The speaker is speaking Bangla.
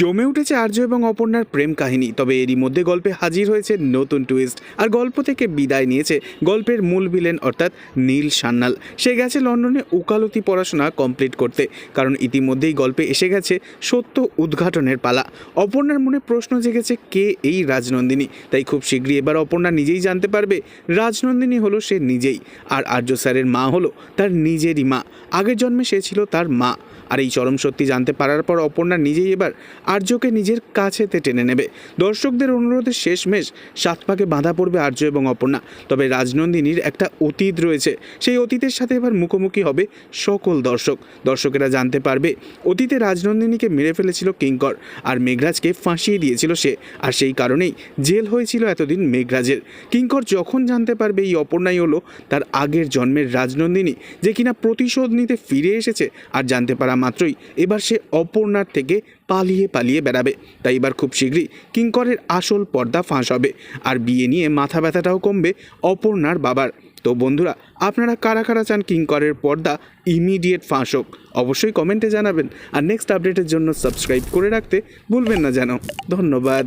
জমে উঠেছে আর্য এবং অপর্ণার প্রেম কাহিনী, তবে এরই মধ্যে গল্পে হাজির হয়েছে নতুন টুইস্ট আর গল্প থেকে বিদায় নিয়েছে গল্পের মূল ভিলেন অর্থাৎ নীল সান্যাল। সে গেছে লন্ডনে ওকালতি পড়াশোনা কমপ্লিট করতে, কারণ ইতিমধ্যেই গল্পে এসে গেছে সত্য উদ্ঘাটনের পালা। অপর্ণার মনে প্রশ্ন জেগেছে, কে এই রাজনন্দিনী? তাই খুব শীঘ্রই এবার অপর্ণা নিজেই জানতে পারবে, রাজনন্দিনী হলো সে নিজেই, আর আর্য স্যারের মা হলো তার নিজেরই মা। আগের জন্মে সে ছিল তার মা। আর এই চরম সত্যি জানতে পারার পর অপর্ণা নিজেই এবার আর্যকে নিজের কাছেতে টেনে নেবে। দর্শকদের অনুরোধে শেষমেশ সাত পাকে বাঁধা পড়বে আর্য এবং অপর্ণা। তবে রাজনন্দিনীর একটা অতীত রয়েছে। সেই অতীতের সাথে এবার মুখোমুখি হবে সকল দর্শক। দর্শকেরা জানতে পারবে, অতীতে রাজনন্দিনীকে মেরে ফেলেছিল কিঙ্কর আর মেঘরাজকে ফাঁসিয়ে দিয়েছিল সে। আর সেই কারণেই জেল হয়েছিল এতদিন মেঘরাজের। কিঙ্কর যখন জানতে পারবে এই অপর্ণাই হলো তার আগের জন্মের রাজনন্দিনী, যে কিনা প্রতিশোধ নিতে ফিরে এসেছে, আর জানতে পারা মাত্রই এবার সে অপর্ণার থেকে পালিয়ে পালিয়ে বেড়াবে। তাই এবার খুব শীঘ্রই কিঙ্করের আসল পর্দা ফাঁস হবে। আর বিয়ে নিয়ে মাথা ব্যথাটাও কমবে অপর্ণার বাবার। তো বন্ধুরা, আপনারা কারা কারা চান কিঙ্করের পর্দা ইমিডিয়েট ফাঁস হোক, অবশ্যই কমেন্টে জানাবেন। আর নেক্সট আপডেটের জন্য সাবস্ক্রাইব করে রাখতে ভুলবেন না যেন। ধন্যবাদ।